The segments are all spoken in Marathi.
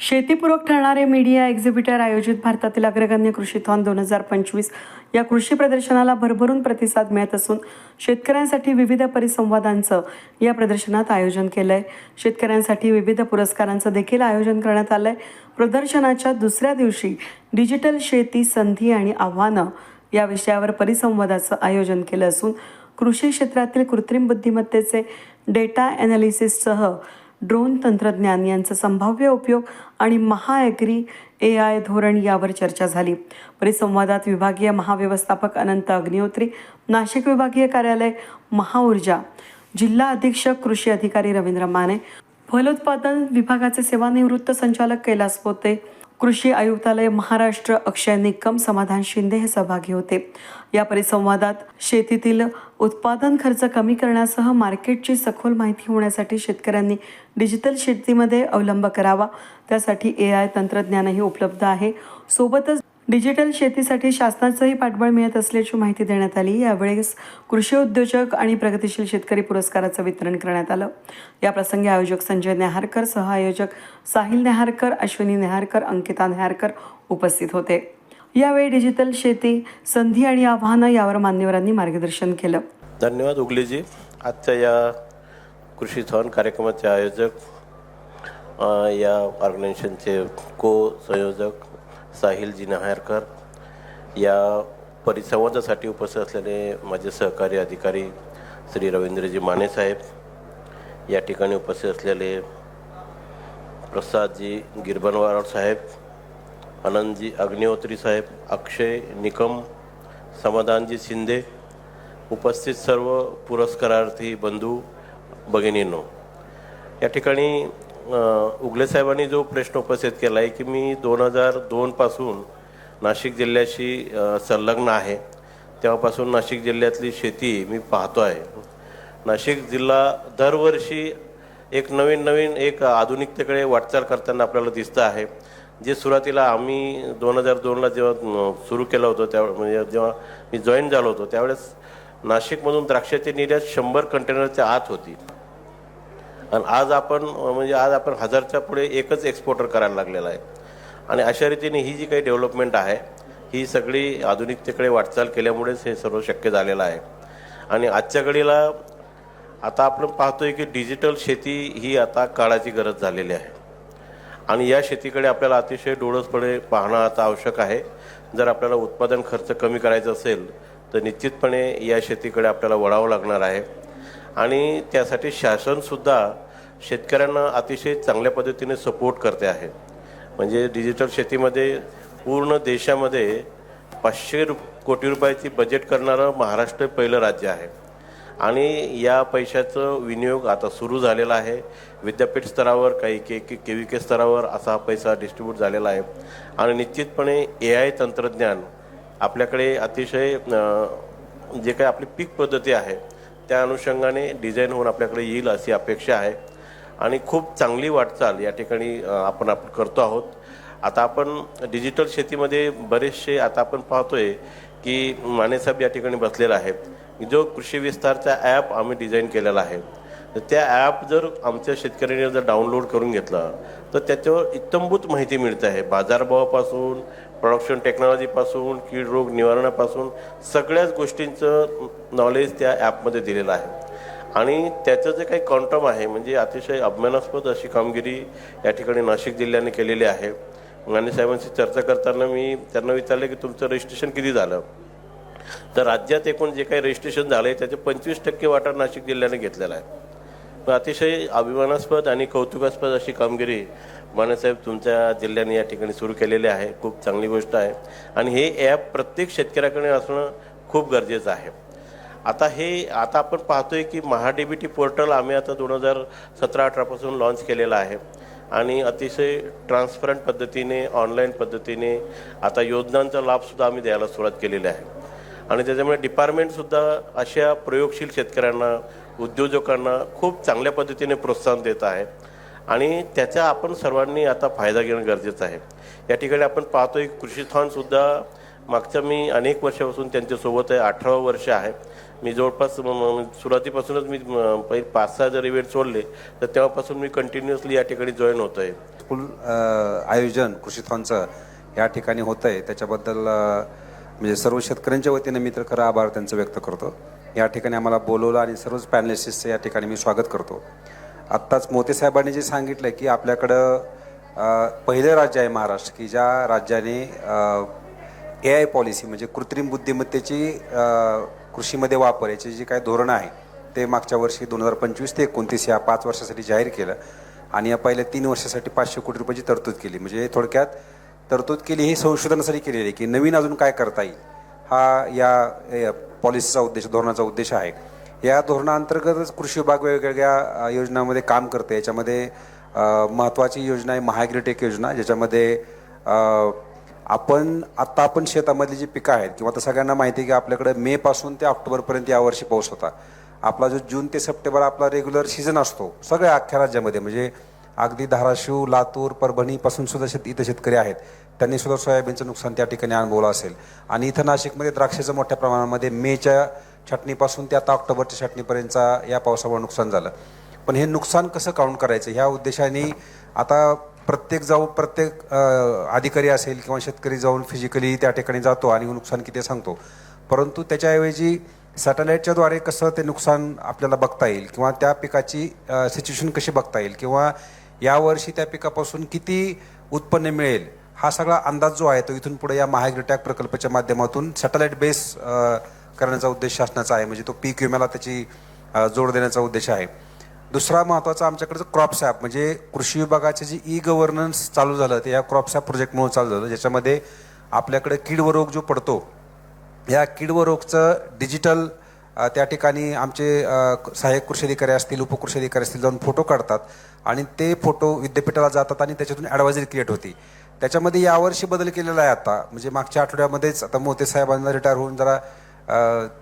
शेतीपूरक ठरणारे मीडिया एक्झिबिटर आयोजित भारतातील अग्रगण्य कृषीथॉन दोन हजार पंचवीस या कृषी प्रदर्शनाला भरभरून प्रतिसाद मिळत असून शेतकऱ्यांसाठी विविध परिसंवादांचं या प्रदर्शनात आयोजन केलं आहे शेतकऱ्यांसाठी विविध पुरस्कारांचं देखील आयोजन करण्यात आलं आहे प्रदर्शनाच्या दुसऱ्या दिवशी डिजिटल शेती संधी आणि आव्हानं या विषयावर परिसंवादाचं आयोजन केलं असून कृषी क्षेत्रातील कृत्रिम बुद्धिमत्तेचे डेटा ॲनालिसिससह ड्रोन तंत्रज्ञान यांचा संभाव्य उपयोग आणि महाॲग्री ए आय धोरण यावर चर्चा झाली. परिसंवादात विभागीय महाव्यवस्थापक अनंत अग्निहोत्री नाशिक विभागीय कार्यालय महाऊर्जा जिल्हा अधीक्षक कृषी अधिकारी रवींद्र माने फलोत्पादन विभागाचे सेवानिवृत्त संचालक कैलास पोते कृषी आयुक्तालय महाराष्ट्र अक्षय निकम समाधान शिंदे हे सहभागी होते. या परिसंवादात शेतीतील उत्पादन खर्च कमी करण्यासह मार्केटची सखोल माहिती होण्यासाठी शेतकऱ्यांनी डिजिटल शेतीमध्ये अवलंब करावा. त्यासाठी ए आय तंत्रज्ञानही उपलब्ध आहे. सोबतच डिजिटल शेतीसाठी शासनाचंही पाठबळ मिळत असल्याची माहिती देण्यात आली. यावेळेस कृषी उद्योजक आणि प्रगतिशील शेतकरी पुरस्काराचं वितरण करण्यात आलं. या प्रसंगी आयोजक संजय नेहारकर सहआयोजक साहिल नेहारकर अश्विनी नेहारकर अंकिता नेहारकर उपस्थित होते. यावेळी डिजिटल शेती संधी आणि आव्हानं यावर मान्यवरांनी मार्गदर्शन केलं. धन्यवाद उगलेजी. आजच्या या कृषी थॉन कार्यक्रमाचे आयोजक या ऑर्गनायझेशनचे को संयोजक साहिलजी नहायरकर या परिसंवादासाठी उपस्थित असलेले माझे सहकारी अधिकारी श्री रवींद्रजी माने साहेब या ठिकाणी उपस्थित असलेले प्रसादजी गिरबनवार साहेब आनंदजी अग्निहोत्री साहेब अक्षय निकम समाधानजी शिंदे उपस्थित सर्व पुरस्कारार्थी बंधू भगिनींनो या ठिकाणी उगले साहेबांनी जो प्रश्न उपस्थित केला आहे की मी दोन हजार दोनपासून नाशिक जिल्ह्याशी संलग्न आहे. तेव्हापासून नाशिक जिल्ह्यातली शेती मी पाहतो आहे नाशिक जिल्हा दरवर्षी एक नवीन नवीन एक आधुनिकतेकडे वाटचाल करताना आपल्याला दिसतं आहे. जे सुरुवातीला आम्ही दोन हजार दोनला जेव्हा सुरू केलं होतं त्या म्हणजे जेव्हा मी जॉईन झालो होतो त्यावेळेस नाशिकमधून द्राक्षाची निर्यात शंभर कंटेनरच्या आत होती. आणि आज आपण म्हणजे आज आपण हजारच्या पुढे एकच एक्सपोर्टर करायला लागलेला आहे. आणि अशा रीतीने ही जी काही डेव्हलपमेंट आहे ही सगळी आधुनिकतेकडे वाटचाल केल्यामुळेच हे सर्व शक्य झालेलं आहे. आणि आजच्या घडीला आता आपण पाहतोय की डिजिटल शेती ही आता काळाची गरज झालेली आहे. आणि या शेतीकडे आपल्याला अतिशय डोळसपणे पाहणं आता आवश्यक आहे. जर आपल्याला उत्पादन खर्च कमी करायचा असेल तर निश्चितपणे या शेतीकडे आपल्याला वळावं लागणार आहे. आणि त्यासाठी शासनसुद्धा शेतकऱ्यांना अतिशय चांगल्या पद्धतीने सपोर्ट करते आहे. म्हणजे डिजिटल शेतीमध्ये पूर्ण देशामध्ये पाचशे रु कोटी रुपयाची बजेट करणारं महाराष्ट्र पहिलं राज्य आहे. आणि या पैशाचं विनियोग आता सुरू झालेला आहे. विद्यापीठ स्तरावर काही के के के व्ही के स्तरावर असा हा पैसा डिस्ट्रीब्यूट झालेला आहे. आणि निश्चितपणे ए आय तंत्रज्ञान आपल्याकडे अतिशय जे काही आपली पीक पद्धती आहे त्या अनुषंगाने डिझाईन होऊन आपल्याकडे येईल अशी अपेक्षा आहे. आणि खूप चांगली वाटचाल या ठिकाणी आपण आपण करतो आहोत. आता आपण डिजिटल शेतीमध्ये बरेचसे आता आपण पाहतोय की मानेसाहेब या ठिकाणी बसलेला आहे जो कृषी विस्तारचा ॲप आम्ही डिझाईन केलेला आहे. तर त्या ॲप जर आमच्या शेतकऱ्यांनी जर डाउनलोड करून घेतलं तर त्याच्यावर इत्यंभूत माहिती मिळते आहे. बाजारभावापासून प्रोडक्शन टेक्नॉलॉजीपासून कीड रोग निवारणापासून सगळ्याच गोष्टींचं नॉलेज त्या ॲपमध्ये दिलेलं आहे. आणि त्याचं जे काही क्वांटम आहे म्हणजे अतिशय अभिमानास्पद अशी कामगिरी या ठिकाणी नाशिक जिल्ह्याने केलेली आहे. माने साहेबांशी चर्चा करताना मी त्यांना विचारलं की तुमचं रजिस्ट्रेशन किती झालं? तर राज्यात एकूण जे काही रजिस्ट्रेशन झालं आहे त्याचे पंचवीस टक्के वाटा नाशिक जिल्ह्याने घेतलेला आहे. अतिशय अभिमानास्पद आणि कौतुकास्पद अशी कामगिरी मानेसाहेब तुमच्या जिल्ह्याने या ठिकाणी सुरू केलेले आहे. खूप चांगली गोष्ट आहे. आणि हे ॲप प्रत्येक शेतकऱ्याकडे असणं खूप गरजेचं आहे. आता हे आता आपण पाहतोय की महाडीबीटी बी टी पोर्टल आम्ही आता दोन हजार सतरा अठरापासून लॉन्च केलेलं आहे. आणि अतिशय ट्रान्सपरंट पद्धतीने ऑनलाईन पद्धतीने आता योजनांचा लाभसुद्धा आम्ही द्यायला सुरुवात केलेली आहे. आणि त्याच्यामुळे डिपार्टमेंटसुद्धा अशा प्रयोगशील शेतकऱ्यांना उद्योजकांना खूप चांगल्या पद्धतीने प्रोत्साहन देत आहे. आणि त्याचा आपण सर्वांनी आता फायदा घेणं गरजेचं आहे. या ठिकाणी आपण पाहतोय कृषीथॉनसुद्धा मागच्या मी अनेक वर्षापासून त्यांच्यासोबत आहे अठरावं वर्ष आहे. मी जवळपास सुरुवातीपासूनच मी पहिले पाच सहा जर इव्हेंट सोडले तर तेव्हापासून मी कंटिन्युअसली या ठिकाणी जॉईन होत आहे फुल आयोजन आयोजन कृषीथॉनचं या ठिकाणी होतं आहे त्याच्याबद्दल म्हणजे सर्व शेतकऱ्यांच्या वतीने मी तर खरं आभार त्यांचं व्यक्त करतो. या ठिकाणी आम्हाला बोलवलं आणि सर्वच पॅनलिस्टचं या ठिकाणी मी स्वागत करतो. आत्ताच मोते साहेबांनी जे सांगितलं की आपल्याकडं पहिलं राज्य आहे महाराष्ट्र की ज्या राज्याने ए आय पॉलिसी म्हणजे कृत्रिम बुद्धिमत्तेची कृषीमध्ये वापर याचे जे काही धोरण आहे ते मागच्या वर्षी दोन हजार पंचवीस ते एकोणतीस या पाच वर्षासाठी जाहीर केलं आणि या पहिल्या तीन वर्षासाठी पाचशे कोटी रुपयाची तरतूद केली. म्हणजे थोडक्यात तरतूद केली ही संशोधनासाठी केलेली आहे की नवीन अजून काय करता येईल हा या पॉलिसीचा उद्देश धोरणाचा उद्देश आहे. या धोरणाअंतर्गतच कृषी विभाग वेगवेगळ्या योजनांमध्ये काम करते. याच्यामध्ये महत्त्वाची योजना आहे महाॲग्रीटेक योजना ज्याच्यामध्ये आपण आत्ता आपण शेतामधली जी पिकं आहेत किंवा आता सगळ्यांना माहिती आहे की आपल्याकडे मे पासून ते ऑक्टोबरपर्यंत यावर्षी पाऊस होता. आपला जो जून ते सप्टेंबर आपला रेग्युलर सीझन असतो सगळ्या अख्ख्या राज्यामध्ये म्हणजे अगदी धाराशिव लातूर परभणीपासून सुद्धा शेत इथं शेतकरी आहेत. त्यांनी सुद्धा सोयाबीनचं नुकसान त्या ठिकाणी अनुभवलं असेल. आणि इथं नाशिकमध्ये द्राक्षाचं मोठ्या प्रमाणामध्ये मेच्या छाटणीपासून ते आता ऑक्टोबरच्या छाटणीपर्यंतचा या पावसामुळे नुकसान झालं. पण हे नुकसान कसं काउंट करायचं? ह्या उद्देशाने आता प्रत्येक जाऊन प्रत्येक अधिकारी असेल किंवा शेतकरी जाऊन फिजिकली त्या ठिकाणी जातो आणि नुकसान किती सांगतो. परंतु त्याच्याऐवजी सॅटेलाईटच्याद्वारे कसं ते नुकसान आपल्याला बघता येईल किंवा त्या पिकाची सिच्युएशन कशी बघता येईल किंवा यावर्षी त्या पिकापासून किती उत्पन्न मिळेल हा सगळा अंदाज जो आहे तो इथून पुढे या महाग्रिटॅक प्रकल्पाच्या माध्यमातून सॅटेलाईट बेस करण्याचा उद्देश शासनाचा आहे. म्हणजे तो पीक विम्याला त्याची जोड देण्याचा उद्देश आहे. दुसरा महत्त्वाचा आमच्याकडचं क्रॉप्स ॲप म्हणजे कृषी विभागाचे जे ई गव्हर्नन्स चालू झालं ते या क्रॉप्स ॲप प्रोजेक्टमुळे चालू झालं ज्याच्यामध्ये आपल्याकडे कीड व रोग जो पडतो या कीड व रोगचं डिजिटल त्या ठिकाणी आमचे सहाय्यक कृषी अधिकारी असतील उपकृषी अधिकारी असतील जाऊन फोटो काढतात आणि ते फोटो विद्यापीठाला जातात आणि त्याच्यातून ॲडवायझरी क्रिएट होती. त्याच्यामध्ये यावर्षी बदल केलेला आहे आता. म्हणजे मागच्या आठवड्यामध्येच आता मोते साहेबांना रिटायर होऊन जरा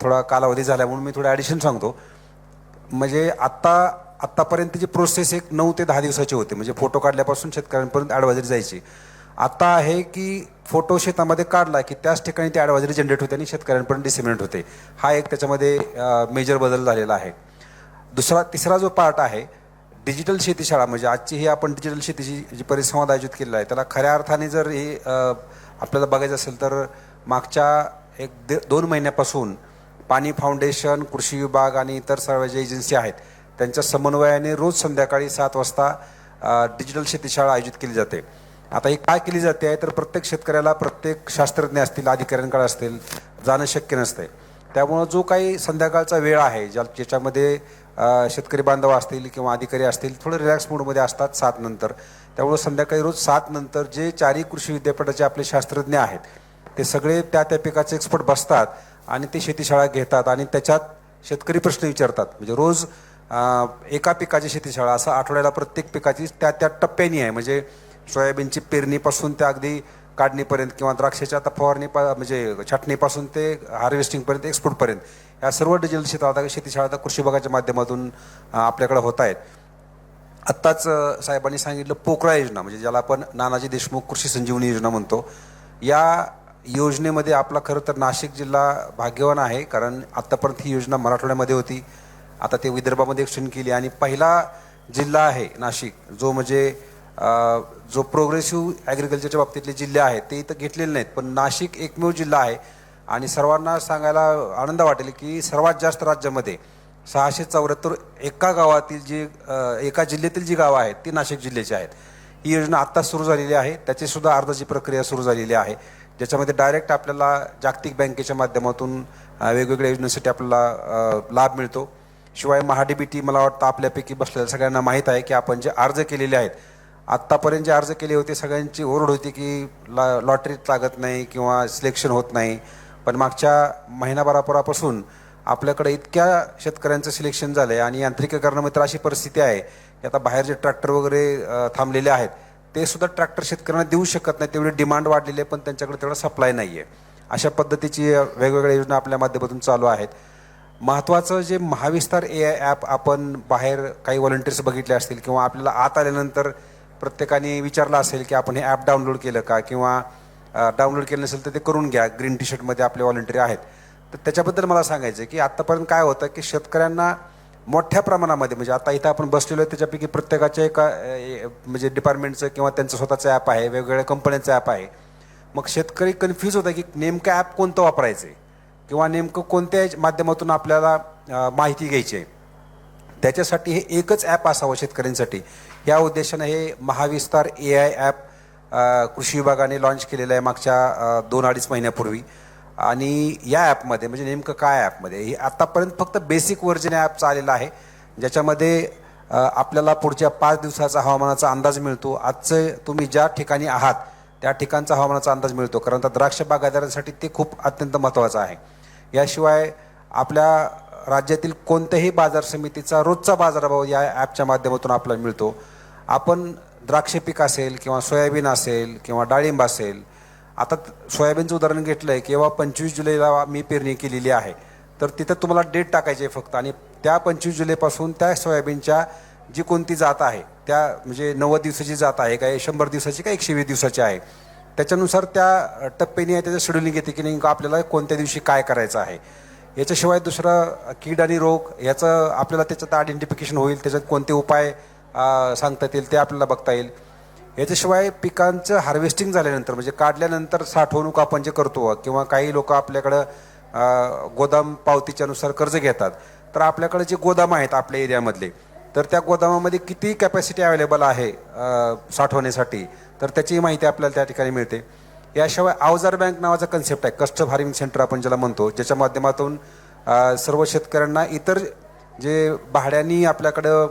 थोडा कालावधी झाला म्हणून मी थोडं ॲडिशन सांगतो. म्हणजे आत्ता आत्तापर्यंत जी प्रोसेस एक नऊ ते दहा दिवसाची होती. म्हणजे फोटो काढल्यापासून शेतकऱ्यांपर्यंत ॲडवायझरी जायची. आता आहे की फोटो शेतामध्ये काढला की त्याच ठिकाणी ती ॲडवायझरी जनरेट होते आणि शेतकऱ्यांपर्यंत डिसिमिनेट होते. हा एक त्याच्यामध्ये मेजर बदल झालेला आहे. दुसरा तिसरा जो पार्ट आहे डिजिटल शेतीशाळा. म्हणजे आजची ही आपण डिजिटल शेतीची जी परिसंवाद आयोजित केलेला आहे त्याला खऱ्या अर्थाने जर हे आपल्याला बघायचं असेल तर मागच्या एक दे दोन महिन्यापासून पाणी फाउंडेशन कृषी विभाग आणि इतर सर्व ज्या एजन्सी आहेत त्यांच्या समन्वयाने रोज संध्याकाळी सात वाजता डिजिटल शेतीशाळा आयोजित केली जाते. आता ही काय केली जाते आहे तर प्रत्येक शेतकऱ्याला प्रत्येक शास्त्रज्ञ असतील अधिकाऱ्यांकडे असतील जाणं शक्य नसते. त्यामुळं जो काही संध्याकाळचा वेळ आहे ज्या ज्याच्यामध्ये शेतकरी बांधव असतील किंवा अधिकारी असतील थोडं रिलॅक्स मूडमध्ये असतात सात नंतर. त्यामुळं संध्याकाळी रोज सात नंतर जे चारही कृषी विद्यापीठाचे आपले शास्त्रज्ञ आहेत ते सगळे त्या त्या पिकाचे एक्सपर्ट बसतात आणि ते शेतीशाळा घेतात आणि त्याच्यात शेतकरी प्रश्न विचारतात. म्हणजे रोज एका पिकाची शेतीशाळा असं आठवड्याला प्रत्येक पिकाची त्या त्या टप्प्यानी आहे. म्हणजे सोयाबीनची पेरणीपासून ते अगदी काढणीपर्यंत किंवा द्राक्षाच्या आता फवारणी म्हणजे छाटणीपासून ते हार्वेस्टिंगपर्यंत एक्सपोर्टपर्यंत या सर्व डिजिटल शेत आता शेतीशाळा आता कृषी विभागाच्या माध्यमातून आपल्याकडे होत आहेत. आत्ताच साहेबांनी सांगितलं पोकळा योजना म्हणजे ज्याला आपण नानाजी देशमुख कृषी संजीवनी योजना म्हणतो. या योजनेमध्ये आपला खरं तर नाशिक जिल्हा भाग्यवान आहे कारण आत्तापर्यंत ही योजना मराठवाड्यामध्ये होती. आता ते विदर्भामध्ये एक्सटेंड केली आणि पहिला जिल्हा आहे नाशिक जो म्हणजे जो प्रोग्रेसिव्ह ॲग्रिकल्चरच्या बाबतीतले जिल्हे आहेत ते इथं घेतलेले नाहीत. पण नाशिक एकमेव जिल्हा आहे आणि सर्वांना सांगायला आनंद वाटेल की सर्वात जास्त राज्यामध्ये सहाशे चौऱ्याहत्तर एका गावातील जी एका जिल्ह्यातील जी गावं आहेत ती नाशिक जिल्ह्याची आहेत. ही योजना आत्ताच सुरू झालेली आहे त्याचीसुद्धा अर्जाची प्रक्रिया सुरू झालेली आहे. ज्याच्यामध्ये डायरेक्ट आपल्याला जागतिक बँकेच्या माध्यमातून वेगवेगळ्या योजनेसाठी आपल्याला लाभ मिळतो. शिवाय महाडीबीटी मला वाटतं आपल्यापैकी बसलेल्या सगळ्यांना माहीत आहे की आपण जे अर्ज केलेले आहेत आत्तापर्यंत जे अर्ज केले होते सगळ्यांची ओरड होती की ला लॉटरीत लागत नाही किंवा सिलेक्शन होत नाही. पण मागच्या महिनाभरापासून आपल्याकडे इतक्या शेतकऱ्यांचं सिलेक्शन झालं आहे आणि यांत्रिकीकरणामध्ये तर अशी परिस्थिती आहे की आता बाहेरचे ट्रॅक्टर वगैरे थांबलेले आहेत ते सुद्धा ट्रॅक्टर शेतकऱ्यांना देऊ शकत नाही. तेवढी डिमांड वाढलेली आहे पण त्यांच्याकडे तेवढा सप्लाय नाही आहे अशा पद्धतीची वेगवेगळ्या योजना आपल्या माध्यमातून चालू आहेत. महत्त्वाचं जे महाविस्तार ए आय ॲप आपण बाहेर काही व्हॉलंटियर्स बघितले असतील किंवा आपल्याला आत आल्यानंतर प्रत्येकाने विचारलं असेल की आपण हे ॲप डाउनलोड केलं का किंवा डाउनलोड केलं नसेल तर ते करून घ्या. ग्रीन टी शर्टमध्ये आपले व्हॉलंटियर आहेत. तर त्याच्याबद्दल मला सांगायचं आहे की आत्तापर्यंत काय होतं की शेतकऱ्यांना मोठ्या प्रमाणामध्ये म्हणजे आता इथं आपण बसलेलो आहे त्याच्यापैकी प्रत्येकाच्या एका ए, म्हणजे डिपार्टमेंटचं किंवा त्यांचं स्वतःचं ॲप आहे वेगवेगळ्या कंपन्यांचं ॲप आहे. मग शेतकरी कन्फ्यूज होता की नेमकं ॲप कोणतं वापरायचं आहे किंवा नेमकं कोणत्या माध्यमातून आपल्याला माहिती घ्यायची आहे? त्याच्यासाठी हे एकच ॲप असावं शेतकऱ्यांसाठी. या उद्देशानं हे महाविस्तार ए आय ॲप कृषी विभागाने लॉन्च केलेलं आहे मागच्या दोन अडीच महिन्यापूर्वी. आणि या ॲपमध्ये म्हणजे नेमकं काय ॲपमध्ये हे आत्तापर्यंत फक्त बेसिक व्हर्जन ॲपचं आलेलं आहे. ज्याच्यामध्ये आपल्याला पुढच्या पाच दिवसाचा हवामानाचा अंदाज मिळतो. आजचं तुम्ही ज्या ठिकाणी आहात त्या ठिकाणचा हवामानाचा अंदाज मिळतो. कारण तर द्राक्ष बागायतदारांसाठी ते खूप अत्यंत महत्त्वाचं आहे. याशिवाय आपल्या राज्यातील कोणत्याही बाजार समितीचा रोजचा बाजारभाव या ॲपच्या माध्यमातून आपल्याला मिळतो. आपण द्राक्ष पीक असेल किंवा सोयाबीन असेल किंवा डाळिंब असेल आता सोयाबीनचं उदाहरण घेतलं आहे किंवा पंचवीस जुलैला मी पेरणी केलेली आहे. तर तिथं तुम्हाला डेट टाकायची आहे फक्त. आणि त्या पंचवीस जुलैपासून त्या सोयाबीनच्या जी कोणती जात आहे त्या म्हणजे नव्वद दिवसाची जात आहे काय शंभर दिवसाची का एकशे वीस दिवसाची आहे. त्याच्यानुसार त्या टप्प्याने त्याचं शेड्युलिंग येते की नेमकं आपल्याला कोणत्या दिवशी काय करायचं आहे. याच्याशिवाय दुसरं कीड आणि रोग याचं आपल्याला त्याच्यात आयडेंटिफिकेशन होईल त्याच्यात कोणते उपाय सांगता येतील ते आपल्याला बघता येईल. याच्याशिवाय पिकांचं हार्वेस्टिंग झाल्यानंतर म्हणजे काढल्यानंतर साठवणूक आपण जे करतो किंवा काही लोक आपल्याकडं गोदाम पावतीच्यानुसार कर्ज घेतात तर आपल्याकडे जे गोदाम आहेत आपल्या एरियामधले तर त्या गोदामामध्ये किती कॅपॅसिटी अवेलेबल आहे साठवण्यासाठी? तर त्याची माहिती आपल्याला त्या ठिकाणी मिळते. याशिवाय अवजार बँक नावाचा कन्सेप्ट आहे कस्टम हारिंग सेंटर आपण ज्याला म्हणतो ज्याच्या माध्यमातून सर्व शेतकऱ्यांना इतर जे भाड्यानी आपल्याकडं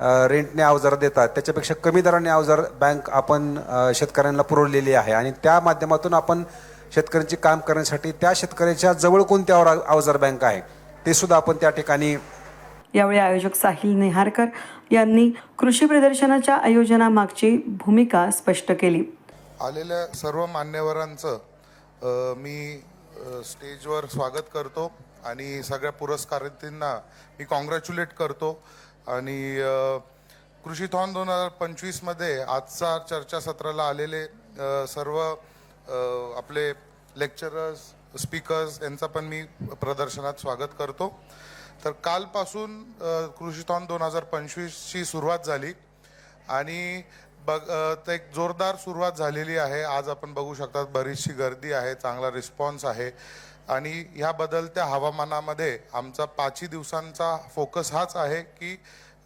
रेंटने अवजार देतात. त्याच्यापेक्षा कमी दराने अवजार बँक आपण शेतकऱ्यांना पुरवलेली आहे. आणि त्या माध्यमातून आपण शेतकऱ्यांची काम करण्यासाठी त्या शेतकऱ्याच्या जवळ कोणत्या अवजार बँक आहे ते सुद्धा आपण त्या ठिकाणी यावेळी आयोजक साहिल नेहारकर यांनी कृषी प्रदर्शनाच्या आयोजनामागची भूमिका स्पष्ट केली. आलेल्या सर्व मान्यवरांचं मी स्टेजवर स्वागत करतो आणि सगळ्या पुरस्कारार्थींना मी कॉंग्रॅच्युलेट करतो. आणि कृषीथॉन दोन हजार पंचवीसमध्ये आजचा चर्चासत्राला आलेले सर्व आपले लेक्चरर्स स्पीकर्स यांचा पण मी प्रदर्शनात स्वागत करतो. तर कालपासून कृषीथॉन दोन हजार पंचवीसची सुरुवात झाली. आणि बघ तर एक जोरदार सुरुवात झालेली आहे. आज आपण बघू शकतात बरीचशी गर्दी आहे चांगला रिस्पॉन्स आहे. आणि ह्या बदलत्या हवामानामध्ये आमचा पाचही दिवसांचा फोकस हाच आहे की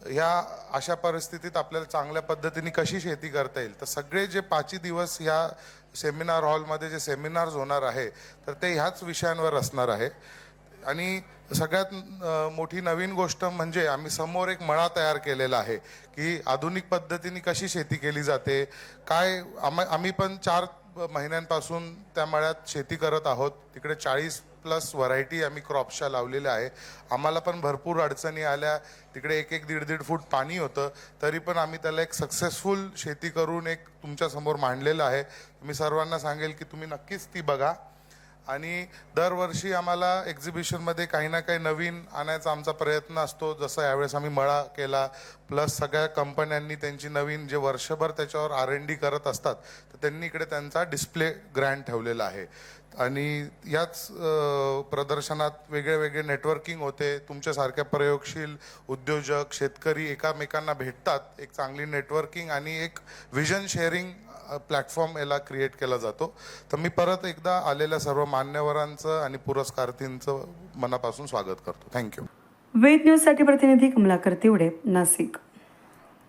ह्या अशा परिस्थितीत आपल्याला चांगल्या पद्धतीने कशी शेती करता येईल. तर सगळे जे पाचही दिवस ह्या सेमिनार हॉलमध्ये जे सेमिनार्स होणार आहे तर ते ह्याच विषयांवर असणार आहे. आणि सगळ्यात मोठी नवीन गोष्ट म्हणजे आम्ही समोर एक मळा तयार केलेला आहे की आधुनिक पद्धतीने कशी शेती केली जाते काय आम- आम्ही पण चार महिन्यांपासून त्या मळ्यात शेती करत आहोत. तिकडे चाळीस प्लस व्हरायटी आम्ही क्रॉप्सच्या लावलेल्या आहे. आम्हाला पण भरपूर अडचणी आल्या. तिकडे एक एक दीड दीड फूट पाणी होतं. तरी पण आम्ही त्याला एक सक्सेसफुल शेती करून एक तुमच्यासमोर मांडलेलं आहे. मी सर्वांना सांगेल की तुम्ही नक्कीच ती बघा. आणि दरवर्षी आम्हाला एक्झिबिशनमध्ये काही ना काही नवीन आणायचा आमचा प्रयत्न असतो. जसं यावेळेस आम्ही मळा केला. प्लस सगळ्या कंपन्यांनी त्यांची नवीन जे वर्षभर त्याच्यावर आर एन डी करत असतात त्यांनी इकडे त्यांचा डिस्प्ले ग्रँड ठेवलेला आहे. आणि याच प्रदर्शनात वेगळे वेगळे नेटवर्किंग होते तुमच्यासारख्या प्रयोगशील उद्योजक शेतकरी एकामेकांना भेटतात. एक चांगली नेटवर्किंग आणि एक विजन शेअरिंग प्लॅटफॉर्म याला क्रिएट केला जातो. तर मी परत एकदा आलेल्या सर्व मान्यवरांचं आणि पुरस्कारार्थींचं मनापासून स्वागत करतो. थँक्यू वेद न्यूजसाठी प्रतिनिधी कमलाकर तिवडे नाशिक.